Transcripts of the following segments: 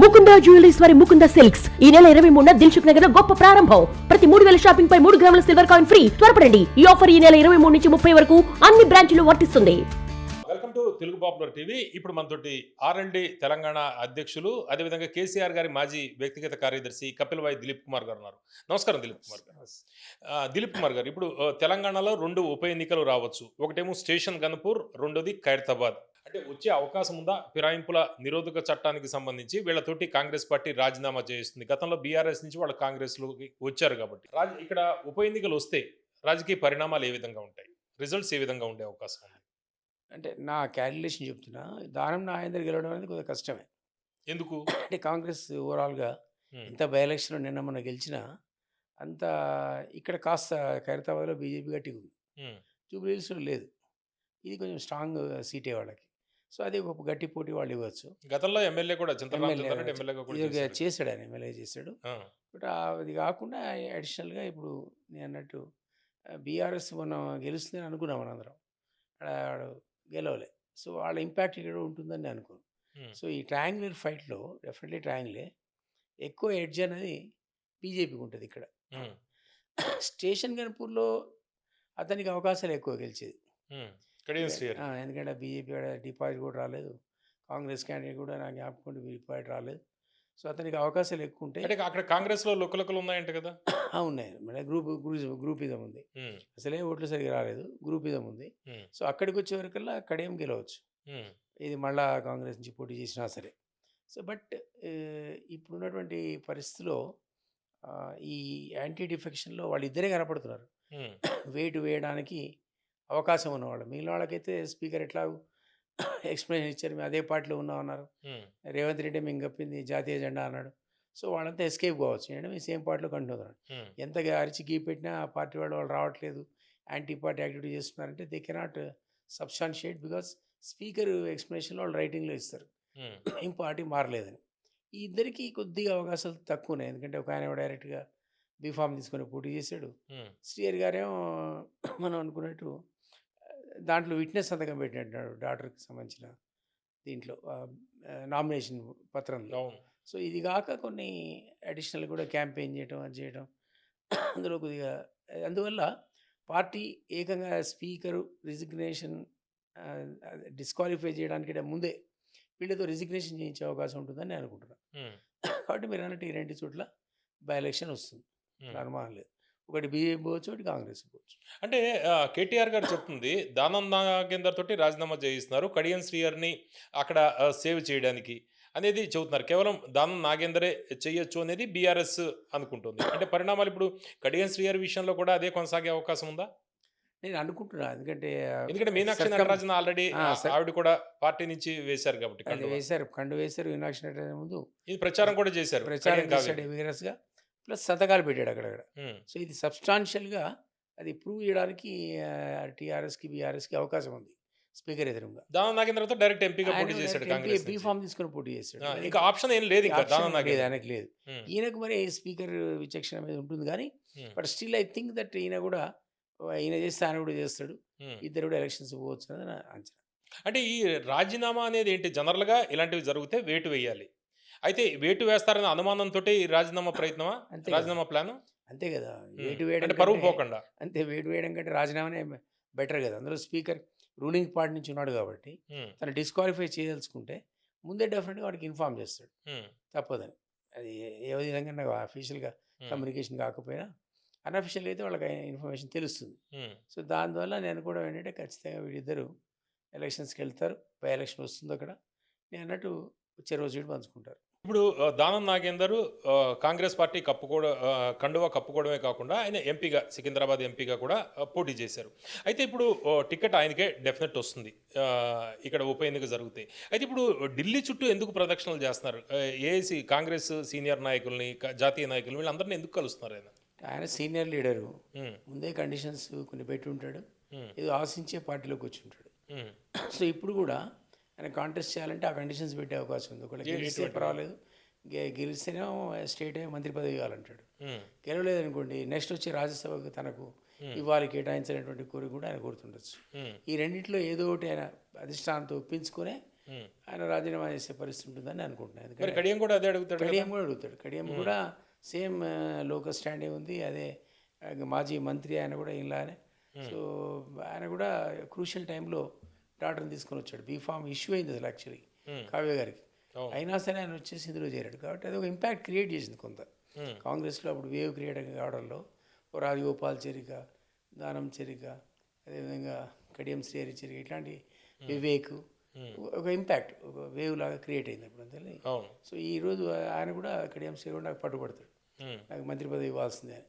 Mukunda jewelleries వారి Mukunda silks. ఈ నెల ఇరవై మూడున దిల్సుఖ్ నగర్లో గొప్ప ప్రారంభం. ప్రతి మూడు వేల షాపింగ్ పై మూడు గ్రాముల సిల్వర్ కాయిన్ ఫ్రీ. త్వరపడండి. ఈ ఆఫర్ ఈ నెల ఇరవై మూడు నుంచి ముప్పై వరకు అన్ని బ్రాంచ్లు వర్తిస్తుంది. Welcome to Telugu popular TV. ఇప్పుడు మనతోటి ఆర్ అండ్ డి తెలంగాణ అధ్యక్షులు అదేవిధంగా కేసీఆర్ గారి మాజీ వ్యక్తిగత కార్యదర్శి కపిల్వాయి దిలీప్ కుమార్ గారు ఉన్నారు. నమస్కారం దిలీప్ కుమార్ గారు. దిలీప్ కుమార్ గారు ఇప్పుడు తెలంగాణలో రెండు ఉప ఎన్నికలు రావచ్చు. ఒకటేమో స్టేషన్ గన్పూర్ రెండోది ఖైరతాబాద్. అంటే వచ్చే అవకాశం ఉందా? ఫిరాయింపుల నిరోధక చట్టానికి సంబంధించి వీళ్ళతోటి కాంగ్రెస్ పార్టీ రాజీనామా చేస్తుంది. గతంలో బీఆర్ఎస్ నుంచి వాళ్ళు కాంగ్రెస్లోకి వచ్చారు కాబట్టి. రాజ ఇక్కడ ఉప ఎన్నికలు వస్తే రాజకీయ పరిణామాలు ఏ విధంగా ఉంటాయి? రిజల్ట్స్ ఏ విధంగా ఉండే అవకాశం ఉంది? అంటే నా క్యాలిక్యులేషన్ చెప్తున్నా దానం నాగేందర్ గెలవడం అనేది కొద్దిగా కష్టమే. ఎందుకు? అంటే కాంగ్రెస్ ఓవరాల్గా ఎంత బై ఎలక్షన్లో నిన్న మొన్న గెలిచినా అంత ఇక్కడ కాస్త ఖైరతాబాద్లో బీజేపీ గట్టిగా ఉంది జూబ్లీహిల్స్లో లేదు. ఇది కొంచెం స్ట్రాంగ్ సీటే వాళ్ళకి. సో అది ఒక గట్టి పోటీ వాళ్ళు ఇవ్వచ్చు. గతంలో ఎమ్మెల్యే కూడా. చేశాడు. ఆయన ఎమ్మెల్యే చేశాడు. బట్ అది కాకుండా అడిషనల్గా ఇప్పుడు నేను అన్నట్టు బీఆర్ఎస్ మనం గెలుస్తుందని అనుకున్నాం మనందరం. ఆడ ఆడు గెలవలే. సో వాళ్ళ ఇంపాక్ట్ ఇక్కడ ఉంటుందని నేను అనుకున్నాను ఉమ్, సో ఈ ట్రయాంగులర్ ఫైట్లో డెఫినెట్లీ ట్రయాంగులే ఎక్కువ ఎడ్జ్ అనేది బీజేపీకి ఉంటుంది ఇక్కడ. స్టేషన్ గన్పూర్లో అతనికి అవకాశాలు ఎక్కువ గెలిచేది. ఎందుకంటే బీజేపీ డిపాజిట్ కూడా రాలేదు. కాంగ్రెస్ క్యాండిడేట్ కూడా నాకు జ్ఞాపకం డిపాజిట్ రాలేదు. సో అతనికి అవకాశాలు ఎక్కువ ఉంటాయి అంటే అక్కడ కాంగ్రెస్లో లుకలుకలు ఉన్నాయంట కదా? ఉన్నాయి. మన గ్రూప్ గ్రూప్ గ్రూపిజం ఉంది. అసలే ఓట్లు సరిగా రాలేదు. గ్రూపిజం ఉంది. ఉమ్, సో అక్కడికి వచ్చే వరకల్లా కడియం గెలవచ్చు. ఇది మళ్ళా కాంగ్రెస్ నుంచి పోటీ చేసినా సరే. సో బట్ ఇప్పుడున్నటువంటి పరిస్థితిలో ఈ యాంటీ డిఫెక్షన్లో వాళ్ళిద్దరే కనపడుతున్నారు. ఉమ్, వెయిట్ వేయడానికి అవకాశం ఉన్నవాళ్ళు. మిగిలిన వాళ్ళకైతే స్పీకర్ ఎట్లా ఎక్స్ప్లెయిన్ ఇచ్చారు మేము అదే పార్టీలో ఉన్నాం అన్నారు. ఉమ్, రేవంత్ రెడ్డి మేము కప్పింది జాతీయ జెండా అన్నాడు. సో వాళ్ళంతా ఎస్కేప్ కావచ్చు. ఏంటంటే మేము సేమ్ పార్టీలో ఉమ్, ఎంతగా అరిచి గీ పెట్టినా ఆ పార్టీ వాళ్ళు వాళ్ళు రావట్లేదు. యాంటీ పార్టీ యాక్టివిటీ చేస్తున్నారంటే they cannot substantiate because speaker ఎక్స్ప్లెనేషన్లో వాళ్ళు రైటింగ్లో ఇస్తారు. ఏం పార్టీ మారలేదని. ఈ ఇద్దరికి కొద్దిగా అవకాశాలు తక్కువ ఉన్నాయి. ఎందుకంటే ఒక ఆయన డైరెక్ట్గా బీఫామ్ తీసుకొని పోటీ చేశాడు. ఉమ్, శ్రీహరి గారేమో మనం అనుకున్నట్టు దాంట్లో విట్నెస్ సంతకం పెట్టినట్టున్నాడు డాక్టర్కి సంబంధించిన దీంట్లో నామినేషన్ పత్రంలో. సో ఇది కాక కొన్ని అడిషనల్ కూడా క్యాంపెయిన్ చేయడం అది చేయడం అందులో కొద్దిగా అందువల్ల పార్టీ ఏకంగా స్పీకరు రిజిగ్నేషన్ డిస్క్వాలిఫై చేయడానికి ముందే వీళ్ళతో రిజిగ్నేషన్ చేయించే అవకాశం ఉంటుందని నేను అనుకుంటున్నాను కాబట్టి మీరు అన్నట్టు ఈ రెండు చోట్ల బై ఎలక్షన్ వస్తుంది. అనుమానం లేదు. ఒకటి బీజేపీ పోవచ్చు ఒకటి కాంగ్రెస్ పోవచ్చు. అంటే కేటీఆర్ గారు చెప్తుంది దానం నాగేందర్ తోటి రాజీనామా చేయిస్తున్నారు కడియం శ్రీహరిని అక్కడ సేవ్ చేయడానికి అనేది చెబుతున్నారు. కేవలం దానం నాగేందరే చేయొచ్చు అనేది బీఆర్ఎస్ అనుకుంటుంది. అంటే పరిణామాలు ఇప్పుడు కడియం శ్రీహరి విషయంలో కూడా అదే కొనసాగే అవకాశం ఉందా? నేను అనుకుంటున్నా ఎందుకంటే ఎందుకంటే మీనాక్షి నటరాజన్ ఆల్రెడీ ఆవిడ కూడా పార్టీ నుంచి వేశారు కాబట్టి. వేశారు కండు వేశారు వినాక్ష నటరాజన్ ముందు. ఇది ప్రచారం కూడా చేశారు ప్రచారం. చేశాడు vigorous గా ప్లస్ సంతకాలు పెట్టాడు అక్కడక్కడ. సో ఇది సబ్స్టాన్షియల్గా అది ప్రూవ్ చేయడానికి టీఆర్ఎస్కి బీఆర్ఎస్కి అవకాశం ఉంది స్పీకర్ ఎదురుగా. దానం నాగేంద్రతో డైరెక్ట్ ఎంపీగా పోటీ చేశాడు కాంగ్రెస్ బీ. ఫామ్ తీసుకొని పోటీ చేశాడు. ఇంకా ఆప్షన్ ఏం లేదు ఇంకా దానం నాగేంద్ర ఆయనకు లేదు. ఈయనకు మరి స్పీకర్ విచక్షణ మీద ఉంటుంది కానీ but still I think that ఈయన కూడా ఈయన చేస్తే ఆయన కూడా చేస్తాడు. ఇద్దరు కూడా ఎలక్షన్స్ పోవచ్చు అనేది నా అంచనా. అంటే ఈ రాజీనామా అనేది ఏంటి? జనరల్గా ఇలాంటివి జరిగితే వేటు వేయాలి. అయితే వేటు వేస్తారనే అనుమానంతో రాజీనామా ప్రయత్నమా. రాజీనామా ప్లాన్? అంతే కదా. వేటు వేయడం పరువు పోకుండా. అంతే వేటు వేయడం కంటే రాజీనామానే బెటర్ కదా. అందులో స్పీకర్ రూలింగ్ పార్టీ నుంచి ఉన్నాడు కాబట్టి తను డిస్క్వాలిఫై చేయదలుచుకుంటే ముందే డెఫినెట్గా వాడికి ఇన్ఫామ్ చేస్తాడు. తప్పదని. అది ఏ- విధంగా నాకు అఫీషియల్గా కమ్యూనికేషన్ కాకపోయినా అన్అఫీషియల్గా అయితే వాళ్ళకి ఇన్ఫర్మేషన్ తెలుస్తుంది. సో దానివల్ల నేను కూడా ఏంటంటే ఖచ్చితంగా వీళ్ళిద్దరు ఎలక్షన్స్కి వెళ్తారు. బై ఎలక్షన్ వస్తుంది అక్కడ నేను అన్నట్టు వచ్చే రోజు పంచుకుంటారు. ఇప్పుడు దానం నాగేందర్ కాంగ్రెస్ పార్టీ కప్పుకోవడం కండువా కప్పుకోవడమే కాకుండా ఆయన ఎంపీగా సికింద్రాబాద్ ఎంపీగా కూడా పోటీ చేశారు. అయితే ఇప్పుడు టికెట్ ఆయనకే డెఫినెట్ వస్తుంది. ఇక్కడ ఉప ఎన్నిక జరుగుతాయి. అయితే ఇప్పుడు ఢిల్లీ చుట్టూ ఎందుకు ప్రదక్షిణలు చేస్తున్నారు? ఏఐసి కాంగ్రెస్ సీనియర్ నాయకుల్ని జాతీయ నాయకుల్ని వీళ్ళందరినీ ఎందుకు కలుస్తున్నారు ఆయన? ఆయన సీనియర్ లీడరు. ముందే కండిషన్స్ కొన్ని పెట్టి ఉంటాడు. ఏదో ఆశించే పార్టీలోకి వచ్చి ఉంటాడు. సో ఇప్పుడు కూడా ఆయన కాంటెస్ట్ చేయాలంటే ఆ కండిషన్స్ పెట్టే అవకాశం ఉంది. ఒకవేళ గెలిస్తే? పర్వాలేదు. గె- గెలిస్తేనేమో స్టేట్ మంత్రి పదవి కావాలంటాడు. ఉమ్, గెలవలేదనుకోండి నెక్స్ట్ వచ్చి రాజ్యసభకు తనకు. ఇవ్వాలి కేటాయించినటువంటి కోరిక కూడా ఆయన కోరుతుండొచ్చు. ఈ రెండింటిలో ఏదో ఒకటి ఆయన అధిష్టానంతో ఒప్పించుకునే. ఆయన రాజీనామా చేసే పరిస్థితి ఉంటుందని అనుకుంటున్నాను. ఎందుకంటే కడియం కూడా అదే అడుగుతాడు? కడియం కూడా అడుగుతాడు. కడియం కూడా సేమ్ లోకల్ స్టాండే ఉంది. అదే మాజీ మంత్రి ఆయన కూడా ఇలానే. సో ఆయన కూడా క్రూషియల్ టైంలో డాక్టర్ని తీసుకొని వచ్చాడు. బీఫామ్ ఇష్యూ అయింది అసలు యాక్చువల్లీ కావ్య గారికి. అవును. అయినా సరే ఆయన వచ్చేసి ఇందులో చేరాడు. కాబట్టి అది ఒక ఇంపాక్ట్ క్రియేట్ చేసింది కొంత. ఉమ్. కాంగ్రెస్లో అప్పుడు వేవ్ క్రియేట్ కావడంలో రాజగోపాల్ చెరిక దానం చెరిక అదేవిధంగా కడియం శ్రీహరి చెరిక ఇట్లాంటి వివేక్ ఒక ఇంపాక్ట్ ఒక వేవ్ లాగా క్రియేట్ అయింది అప్పుడు అంతే అవును సో ఈరోజు ఆయన కూడా కడియం శ్రీహరి నాకు పట్టుబడతాడు. నాకు మంత్రి పదవి ఇవ్వాల్సిందే అని.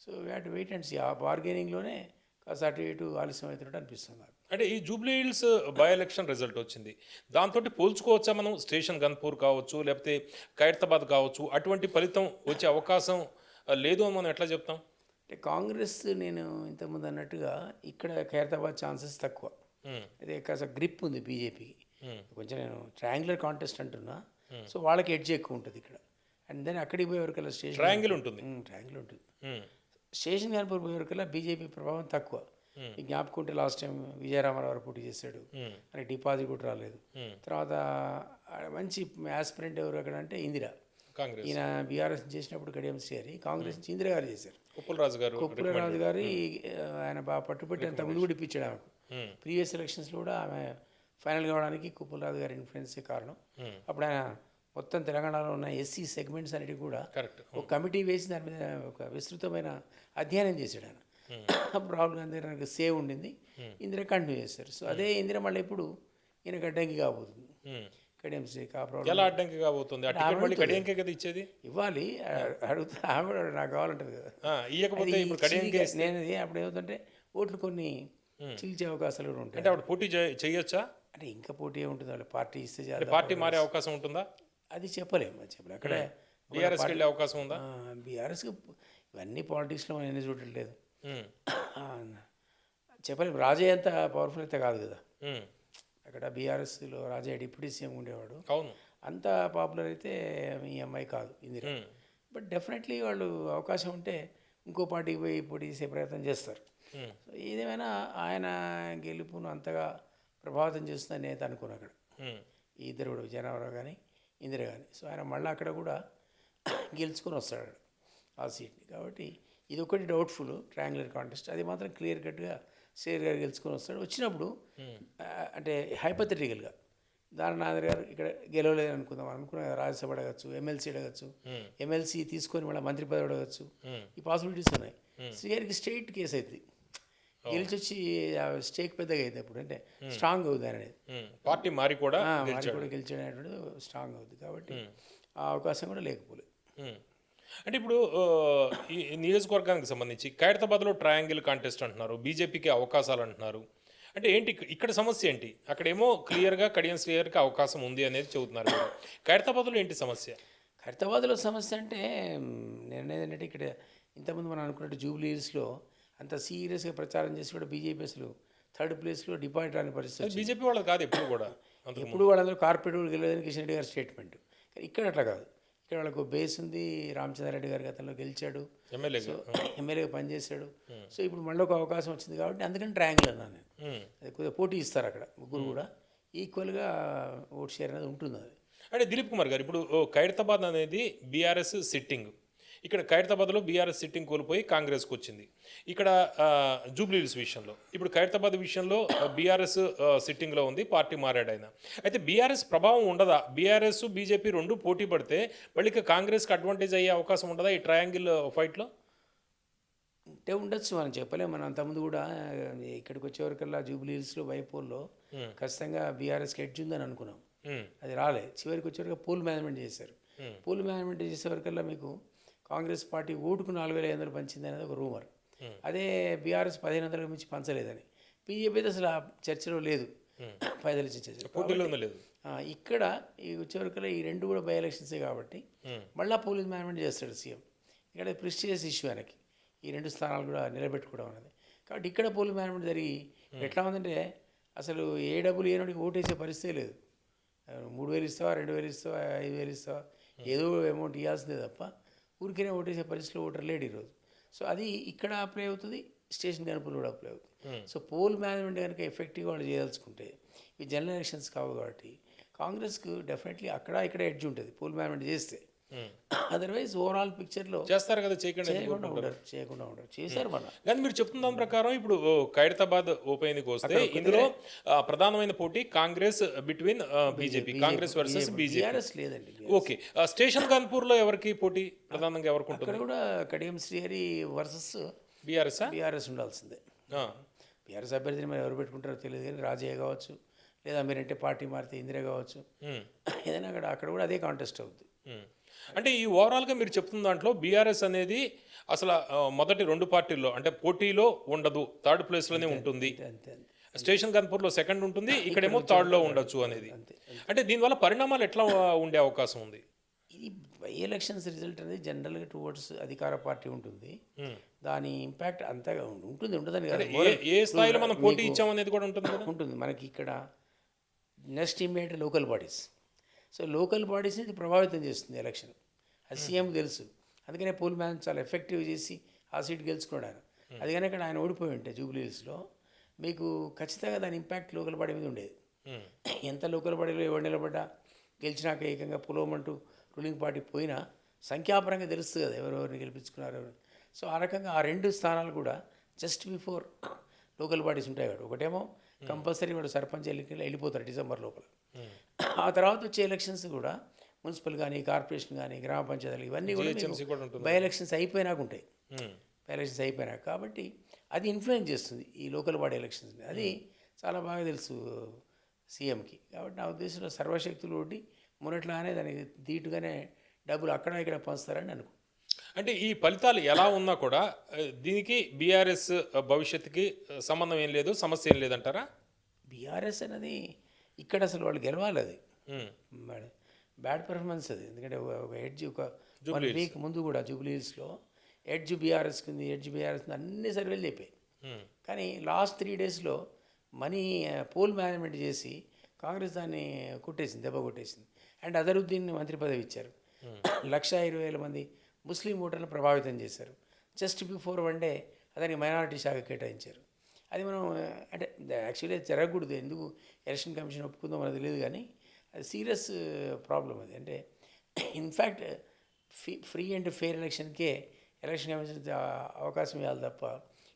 So what wait and see ఆ బార్గెనింగ్లోనే కాస్త అటు ఇటు ఆలస్యం అవుతున్నట్టు అనిపిస్తుంది నాకు. అంటే ఈ Jubilee Hills by election result వచ్చింది. దాంతో పోల్చుకోవచ్చా మనం? స్టేషన్ గన్పూర్ కావచ్చు లేకపోతే ఖైరతాబాద్ కావచ్చు అటువంటి ఫలితం వచ్చే అవకాశం లేదు అని మనం ఎట్లా చెప్తాం? అంటే కాంగ్రెస్ నేను ఇంతకుముందు అన్నట్టుగా ఇక్కడ ఖైరతాబాద్ ఛాన్సెస్ తక్కువ. అదే కాస్త గ్రిప్ ఉంది బీజేపీకి. కొంచెం నేను ట్రయాంగులర్ కాంటెస్ట్ అంటున్నా. సో వాళ్ళకి ఎడ్జ్ ఎక్కువ ఉంటుంది ఇక్కడ. అండ్ దెన్ అక్కడికి పోయే వరకల్లా స్టేషన్ ట్రయాంగిల్ ఉంటుంది. ట్రయాంగిల్ ఉంటుంది. స్టేషన్ కాన్పూర్ పోయే వరకల్లా బీజేపీ ప్రభావం తక్కువ. ఈ జ్ఞాపకం ఉంటే లాస్ట్ టైం విజయరామారావు పోటీ చేశాడు. అని డిపాజిట్ కూడా రాలేదు. ఉమ్. తర్వాత మంచి ఆస్పిరెంట్ ఎవరు అక్కడ అంటే ఇందిరా. కాంగ్రెస్. ఈయన బీఆర్ఎస్ చేసినప్పుడు కడియం శ్రీహరి కాంగ్రెస్ నుంచి ఇందిరా గారు చేశారు. ఉప్పులరాజు గారు కుప్పలరాజు గారి ఆయన బాగా పట్టుబట్టి అంత ముందు కూడా ఇప్పించాడు ఆమెకు. ప్రీవియస్ ఎలక్షన్స్లో కూడా ఆమె ఫైనల్ కావడానికి కుప్పలరాజు గారి ఇన్ఫ్లుయెన్సే కారణం. అప్పుడు ఆయన మొత్తం తెలంగాణలో ఉన్న ఎస్సీ సెగ్మెంట్స్ అన్నిటి కూడా కరెక్ట్ ఒక కమిటీ వేసి దాని మీద ఒక విస్తృతమైన అధ్యయనం చేశాడు ఆయన. రాహుల్ గాంధీ గారికి సేవ్ ఉండింది. ఇందిర కంటిన్యూ చేశారు. సో అదే ఇందిర మళ్ళీ ఇప్పుడు ఈయన గడ్డంకి కాబోతుంది. ఉమ్. కడియం శ్రీ ఆ ప్రాబ్లం ఎలా అడ్డంకి కాబోతుంది? కడియంకే కదా ఇచ్చేది? ఇవ్వాలి. అడుగుతా నాకు కావాలంటది కదా. ఇప్పుడు కడియంకే చిలిగా- నేను అప్పుడు ఏమవుతుంటే ఓట్లు కొన్ని చీల్చే అవకాశాలు కూడా ఉంటాయి. అంటే అప్పుడు పోటీ చేయ- చేయొచ్చా? అంటే ఇంకా పోటీ ఉంటుంది వాళ్ళు పార్టీ ఇస్తే చేద్దాం. పార్టీ మారే అవకాశం ఉంటుందా? అది చెప్పలేము అది చెప్పలేము. అక్కడ బీఆర్ఎస్కి వెళ్ళే అవకాశం ఉందా? బీఆర్ఎస్కి ఇవన్నీ పాలిటిక్స్లో మనం ఎన్ని చూడట్లేదు. ఉమ్. ఆ, చెప్పలేము రాజయ్య అంత పవర్ఫుల్ అయితే కాదు కదా. అక్కడ బీఆర్ఎస్లో రాజయ్య డిప్యూటీ సీఎం ఉండేవాడు. అవును. అంత పాపులర్ అయితే మీ అమ్మాయి కాదు ఇందిరా. బట్ డెఫినెట్లీ వాళ్ళు అవకాశం ఉంటే ఇంకో పార్టీకి పోయి పోటీ చేసే ప్రయత్నం చేస్తారు. సో ఏదేమైనా ఆయన గెలుపును అంతగా ప్రభావితం చేస్తుందని నేను అనుకున్నాను అక్కడ. ఈ ఇద్దరు కూడా విజయనగరం కానీ ఇందిర కానీ సో ఆయన మళ్ళీ అక్కడ కూడా గెలుచుకొని వస్తాడు. ఆ సీట్ని. కాబట్టి ఇది ఒకటి డౌట్ఫుల్ ట్రయాంగులర్ కాంటెస్ట్. అది మాత్రం క్లియర్ కట్గా షేర్ గారు గెలుచుకొని వస్తాడు. వచ్చినప్పుడు అంటే హైపథెటికల్గా దాననాథర్ గారు ఇక్కడ గెలవలేదు అనుకుందాం. అనుకున్న రాజ్యసభ అడగచ్చు ఎమ్మెల్సీ అడగచ్చు ఎమ్మెల్సీ తీసుకొని మళ్ళీ మంత్రి పదవి అడగచ్చు. ఈ పాసిబిలిటీస్ ఉన్నాయి. శ్రీగారికి స్ట్రైట్ కేసు అవుతుంది గెలిచి వచ్చి ఆ స్టేక్ పెద్దగా అవుతుంది అప్పుడు. అంటే స్ట్రాంగ్ అవుతుంది అనేది. పార్టీ మారి కూడా వారికి కూడా గెలిచాడు స్ట్రాంగ్ అవుతుంది కాబట్టి ఆ అవకాశం కూడా లేకపోలేదు. అంటే ఇప్పుడు ఈ నియోజకవర్గానికి సంబంధించి ఖైరతాబాద్లో ట్రయాంగిల్ కాంటెస్ట్ అంటున్నారు బీజేపీకి అవకాశాలు అంటున్నారు అంటే ఏంటి ఇక్క- ఇక్కడ సమస్య ఏంటి? అక్కడేమో క్లియర్గా కడియం శ్రీయర్కి అవకాశం ఉంది అనేది చెబుతున్నారు. ఖైరతాబాద్లో ఏంటి సమస్య? ఖైరతాబాద్లో సమస్య అంటే నేను ఏంటంటే ఇక్కడ ఇంతకుముందు మనం అనుకున్నట్టు జూబ్లీ హిల్స్లో అంత సీరియస్గా ప్రచారం చేసి కూడా బీజేపీ అసలు థర్డ్ ప్లేస్లో డిపాజిట్ రాని పరిస్థితి. బీజేపీ వాళ్ళది కాదు ఎప్పుడు కూడా ఎప్పుడు వాళ్ళందరూ కార్పొరేట్ వాళ్ళు గెలవదని కిషన్ రెడ్డి గారి స్టేట్మెంట్. ఇక్కడ అట్లా కాదు. ఇక్కడ వాళ్ళకు బేస్ ఉంది. రామచంద్రారెడ్డి గారి గతంలో గెలిచాడు. ఎమ్మెల్యేగా ఎమ్మెల్యేగా పనిచేశాడు. సో ఇప్పుడు మళ్ళీ ఒక అవకాశం వచ్చింది కాబట్టి అందుకని ట్రయాంగిల్ అన్నాను నేను. అది కొద్దిగా పోటీ ఇస్తారు అక్కడ ముగ్గురు కూడా. ఈక్వల్గా ఓట్ షేర్ అనేది ఉంటుంది అది అంటే దిలీప్ కుమార్ గారు ఇప్పుడు ఖైరతాబాద్ అనేది బీఆర్ఎస్ సిట్టింగ్ ఇక్కడ ఖైరతాబాద్లో బీఆర్ఎస్ సిట్టింగ్ కోల్పోయి కాంగ్రెస్కి వచ్చింది. ఇక్కడ ఆ, జూబ్లీ హిల్స్ విషయంలో. ఇప్పుడు ఖైరతాబాద్ విషయంలో బీఆర్ఎస్ సిట్టింగ్లో ఉంది పార్టీ మారాడు ఆయన. అయితే బీఆర్ఎస్ ప్రభావం ఉండదా? బీఆర్ఎస్ బీజేపీ రెండు పోటీ పడితే మళ్ళీ కాంగ్రెస్కి అడ్వాంటేజ్ అయ్యే అవకాశం ఉండదా ఈ ట్రయాంగిల్ ఫైట్లో అంటే ఉండొచ్చు మనం చెప్పలేము. మనం అంతకుముందు కూడా ఇక్కడికి వచ్చేవరకల్లా జూబ్లీ హిల్స్లో బైపోల్లో ఖచ్చితంగా బీఆర్ఎస్కి ఎడ్జ్ ఉందని అనుకున్నాం. అది రాలే. చివరికి వచ్చేవరకు పూల్ మేనేజ్మెంట్ చేశారు. పూల్ మేనేజ్మెంట్ చేసేవరకల్లా మీకు కాంగ్రెస్ పార్టీ ఓటుకు నాలుగు వేల ఐదు వందలు పంచింది అనేది ఒక రూమర్. అదే బీఆర్ఎస్ పదిహేను వందలకు మించి పంచలేదని. బీజేపీ అయితే అసలు ఆ చర్చలో లేదు. పైదలు ఇచ్చే చర్చ పోటీలో లేదు. ఆ, ఇక్కడ ఈ వచ్చేవరకల్లా ఈ రెండు కూడా బై ఎలక్షన్సే కాబట్టి మళ్ళీ పోలీస్ మేనేజ్మెంట్ చేస్తాడు సీఎం. ఇక్కడ ప్రెస్టీజియస్ ఇష్యూ ఆయనకి. ఈ రెండు స్థానాలు కూడా నిలబెట్టుకోవడం అనేది. కాబట్టి ఇక్కడ పోలీస్ మేనేజ్మెంట్ జరిగి ఎట్లా ఉందంటే అసలు ఏ డబ్బులు ఏనాడికి ఓటేసే పరిస్థితే లేదు. మూడు వేలు ఇస్తావా రెండు వేలు ఇస్తావా ఐదు వేలు ఇస్తావా ఏదో అమౌంట్ ఇవ్వాల్సిందే తప్ప ఊరికనే ఓటేసే పరిస్థితిలో ఓటర్ లేడు ఈరోజు. సో అది ఇక్కడ అప్లై అవుతుంది స్టేషన్ కనుపులు కూడా అప్లై అవుతుంది. సో పోల్ మేనేజ్మెంట్ కనుక ఎఫెక్టివ్గా వాళ్ళు చేయదలుచుకుంటే ఇవి జనరల్ ఎలక్షన్స్ కావు కాబట్టి కాంగ్రెస్కు డెఫినెట్లీ అక్కడ ఇక్కడ ఎడ్జ్ ఉంటుంది పూల్ మేనేజ్మెంట్ చేస్తే. అదర్వైజ్ ఓవరాల్ పిక్చర్లో చేస్తారు కదా చేయకండి చేయకుండా? ఉండరు చేయకుండా ఉండరు. చేశారు మన కానీ మీరు చెప్తున్న దాని ప్రకారం ఇప్పుడు ఖైరతాబాద్ ఉప ఎన్నిక వస్తే ఇందులో ప్రధానమైన పోటీ Congress between BJP Congress versus BJP లేదండి ఓకే. స్టేషన్ కాన్పూర్లో ఎవరికి పోటీ ప్రధానంగా ఎవరికి ఉంటుంది? అక్కడ కూడా Kadiyam Srihari versus BRS BRS ఉండాల్సిందే. బీఆర్ఎస్ అభ్యర్థిని మరి ఎవరు పెట్టుకుంటారో తెలియదు కానీ రాజయ్య కావచ్చు లేదా మీరంటే పార్టీ మారితే ఇందిరే కావచ్చు. ఏదైనా అక్కడ అక్కడ కూడా అదే కాంటెస్ట్ అవుతుంది అంటే ఈ ఓవరాల్గా మీరు చెప్తున్న దాంట్లో బీఆర్ఎస్ అనేది అసలు మొదటి రెండు పార్టీల్లో అంటే పోటీలో ఉండదు థర్డ్ ప్లేస్లోనే ఉంటుంది. స్టేషన్ కాన్పూర్లో సెకండ్ ఉంటుంది ఇక్కడేమో థర్డ్లో ఉండొచ్చు అనేది. అంటే దీనివల్ల పరిణామాలు ఎట్లా ఉండే అవకాశం ఉంది? ఇది బై ఎలక్షన్స్ రిజల్ట్ అనేది జనరల్గా టువర్డ్స్ అధికార పార్టీ ఉంటుంది. దాని ఇంపాక్ట్ అంతగా ఉంటుంది ఉండదని కాదు. ఏ స్థాయిలో మనం పోటీ ఇచ్చాం అనేది కూడా ఉంటుంది ఉంటుంది. మనకి ఇక్కడ next immediate local bodies. So local బాడీస్ని ఇది ప్రభావితం చేస్తుంది ఎలక్షన్. అది సీఎం తెలుసు. అందుకనే పోల్ మ్యాన్ చాలా ఎఫెక్టివ్ చేసి ఆ సీట్ గెలుచుకున్నాడు. ఆయన అది కానీ ఇక్కడ ఆయన ఓడిపోయి ఉంటే జూబ్లీ హిల్స్లో మీకు ఖచ్చితంగా దాని ఇంపాక్ట్ లోకల్ బాడీ మీద ఉండేది. ఉమ్. ఎంత లోకల్ బాడీలో ఎవరు నిలబడ్డా గెలిచినాక ఏకంగా పులోమంటూ రూలింగ్ పార్టీ పోయినా సంఖ్యాపరంగా తెలుస్తుంది కదా ఎవరెవరిని గెలిపించుకున్నారు ఎవరు. సో ఆ రకంగా ఆ రెండు స్థానాలు కూడా జస్ట్ బిఫోర్ లోకల్ బాడీస్ ఉంటాయి కదా. ఒకటేమో కంపల్సరీ వాడు సర్పంచ్ ఎన్నికలు వెళ్ళిపోతారు డిసెంబర్ లోపల. ఆ తర్వాత వచ్చే ఎలక్షన్స్ కూడా మున్సిపల్ కానీ కార్పొరేషన్ కానీ గ్రామ పంచాయతీలు ఇవన్నీ కూడా. బై ఎలక్షన్స్ అయిపోయినాక ఉంటాయి. బై ఎలక్షన్స్ అయిపోయినాక కాబట్టి అది ఇన్ఫ్లుయెన్స్ చేస్తుంది ఈ లోకల్ బాడీ ఎలక్షన్స్ని అది చాలా బాగా తెలుసు సీఎంకి కాబట్టి నా ఉద్దేశంలో సర్వశక్తులు ఒడ్డి మొన్నట్లానే దానికి ధీటుగానే డబ్బులు అక్కడ ఇక్కడ పంచుతారని అనుకో అంటే ఈ ఫలితాలు ఎలా ఉన్నా కూడా దీనికి బీఆర్ఎస్ భవిష్యత్తుకి సంబంధం ఏం లేదు సమస్య ఏం లేదంటారా? బీఆర్ఎస్ అనేది ఇక్కడ అసలు వాళ్ళు గెలవాలి అది బ్యాడ్ పెర్ఫార్మెన్స్ అది. ఎందుకంటే ఒక- ఎడ్జ్ ఒక వన్ వీక్ ముందు కూడా జూబ్లీ హిల్స్లో ఎడ్జ్ బీఆర్ఎస్ కింది ఎడ్జ్ బీఆర్ఎస్ కింద అన్ని సర్వేలు చెప్పాయి. కానీ లాస్ట్ త్రీ డేస్లో మనీ పోల్ మేనేజ్మెంట్ చేసి కాంగ్రెస్ దాన్ని కొట్టేసింది దెబ్బ కొట్టేసింది. అండ్ అజరుద్దీన్ మంత్రి పదవి ఇచ్చారు. లక్ష ఇరవై వేల మంది ముస్లిం ఓటర్లను ప్రభావితం చేశారు. జస్ట్ బిఫోర్ వన్ డే అతనికి మైనారిటీ శాఖ కేటాయించారు. అది మనం అంటే యాక్చువల్లీ జరగకూడదు. ఎందుకు? ఎలక్షన్ కమిషన్ ఒప్పుకుందో మనకు తెలియదు కానీ అది సీరియస్ ప్రాబ్లం అది. అంటే in fact fee free and fair ఎలక్షన్కే election commission అవకాశం ఇవ్వాలి తప్ప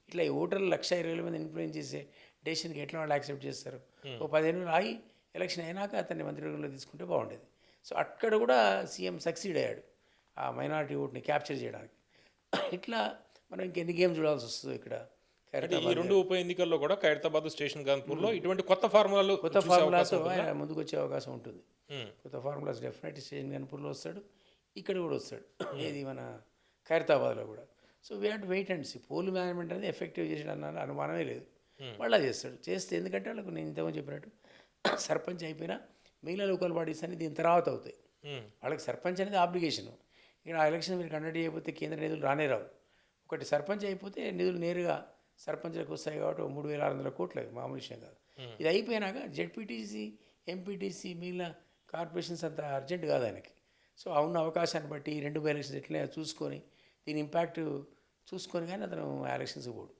ఇట్లా ఈ ఓటర్లు లక్ష ఇరవై వేల మంది ఇన్ఫ్లుయెన్స్ చేసే డెసిషన్కి ఎట్లా వాళ్ళు యాక్సెప్ట్ చేస్తారు? ఓ పదిహేను రోజులు ఆగి ఎలక్షన్ అయినాక అతన్ని మంత్రివర్గంలో తీసుకుంటే బాగుండేది. సో అక్కడ కూడా సీఎం సక్సీడ్ అయ్యాడు ఆ మైనారిటీ ఓట్ని క్యాప్చర్ చేయడానికి. ఇట్లా మనం ఇంకెన్ని గేమ్స్ చూడాల్సి వస్తుంది ఇక్కడ? ఈ రెండు ఉప ఎన్నికల్లో కూడా ఖైరతాబాద్ స్టేషన్ కాన్పూర్లో ఇటువంటి కొత్త ఫార్ములాలు కొత్త ఫార్ములాతో ఆయన ముందుకు వచ్చే అవకాశం ఉంటుంది. కొత్త ఫార్ములాస్ డెఫినెట్ స్టేషన్ గన్పూర్లో వస్తాడు ఇక్కడ కూడా వస్తాడు. ఏది మన ఖైరతాబాద్లో కూడా. So we have to wait and see poll management అనేది ఎఫెక్టివ్ చేసాడు అన్న అనుమానమే లేదు. మళ్ళీ చేస్తాడు. చేస్తే ఎందుకంటే వాళ్ళకు నేను ఇంతకుముందు చెప్పినట్టు సర్పంచ్ అయిపోయినా మిగిలిన లోకల్ బాడీస్ అనేది దీని తర్వాత అవుతాయి. వాళ్ళకి సర్పంచ్ అనేది ఆబ్లిగేషన్ ఇక్కడ ఆ ఎలక్షన్ మీరు కండక్ట్ చేయకపోతే కేంద్ర నిధులు రానే రావు. ఒకటి సర్పంచ్ అయిపోతే నిధులు నేరుగా సర్పంచ్లకు వస్తాయి కాబట్టి మూడు వేల ఆరు వందల కోట్లు మామూలు విషయం కాదు. ఇది అయిపోయినాక జెడ్పీటీసీ ఎంపీటీసీ మిగిలిన కార్పొరేషన్స్ అంత అర్జెంట్ కాదు ఆయనకి. సో ఆ ఉన్న అవకాశాన్ని బట్టి రెండు ఎలక్షన్స్ ఎట్లా చూసుకొని దీని ఇంపాక్ట్ చూసుకొని కానీ అతను ఎలక్షన్స్కి పోడు.